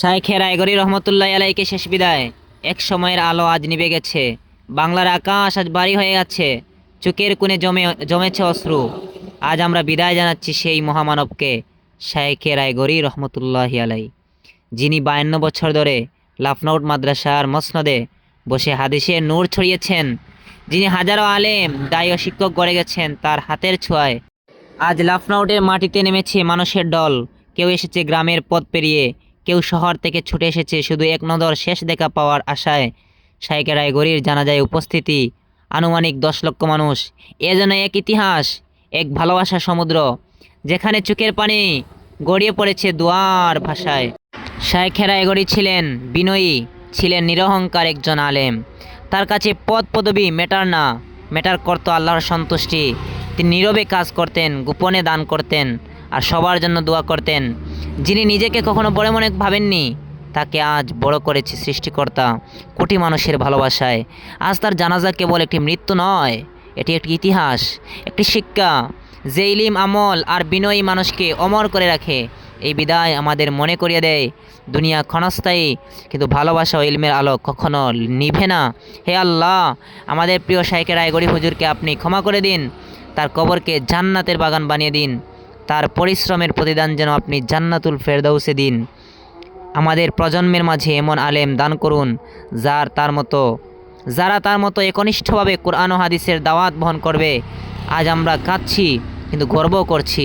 শাইখে রায়গরি রহমতুল্লাহ আলাইকে শেষ বিদায়। এক সময়ের আলো আজ নিভে গেছে। বাংলার আকাশ আজ বাড়ি হয়ে গেছে চোখের কোণে জমে, জমেছে অশ্রু। আজ আমরা বিদায় জানাচ্ছি সেই মহামানবকে, শাইখে রায়গরি রহমতুল্লাহ আলাই যিনি বায়ান্ন বছর ধরে লাফনাউট মাদ্রাসার মসনদে বসে হাদিসের নূর ছড়িয়েছেন, যিনি হাজারো আলেম, দায়ী শিক্ষক গড়ে গেছেন তার হাতের ছোঁয়ায়। আজ লাফনাউটের মাটিতে নেমেছে মানুষের দল কেউ এসেছে গ্রামের পথ পেরিয়ে। কেউ শহর থেকে ছুটে এসেছে, শুধু এক নজর শেষ দেখা পাওয়ার আশায়। শাইকে রায়গরির জানাজায় উপস্থিতি। আনুমানিক দশ লক্ষ মানুষ। এ যেন এক ইতিহাস, এক ভালোবাসার সমুদ্র, যেখানে চোখের পানি গড়িয়ে পড়েছে দুয়ার ভাষায়। শাইখে রায়গরি ছিলেন বিনয়ী, ছিলেন নিরহংকার একজন আলেম। তার কাছে পদ পদবি মেটার না, মেটার করতো আল্লাহর সন্তুষ্টি। তিনি নীরবে কাজ করতেন, গোপনে দান করতেন। আর সবার জন্য দোয়া করতেন, যিনি নিজেকে কখনো বড় মনে ভাবেননি, তাকে আজ বড় করেছে সৃষ্টিকর্তা কোটি মানুষের ভালোবাসায়। আজ তার জানাজা কেবল একটি মৃত্যু নয়, এটি একটি ইতিহাস, একটি শিক্ষা, যে ইলিম, আমল আর বিনয়ী মানুষকে অমর করে রাখে। এই বিদায় আমাদের মনে করিয়ে দেয়, দুনিয়া ক্ষণস্থায়ী, কিন্তু ভালোবাসা ও ইলমের আলো কখনো নিভে না। হে আল্লাহ, আমাদের প্রিয় শাইকে রায়গড়ি হুজুরকে আপনি ক্ষমা করে দিন, তার কবরকে জান্নাতের বাগান বানিয়ে দিন। তার পরিশ্রমের প্রতিদান যেন আপনি জান্নাতুল ফেরদৌসে দিন। আমাদের প্রজন্মের মাঝে এমন আলেম দান করুন, যার তার মতো, যারা তার মতো একনিষ্ঠভাবে কোরআন ও হাদিসের দাওয়াত বহন করবে। আজ আমরা কাঁদছি, কিন্তু গর্ব করছি।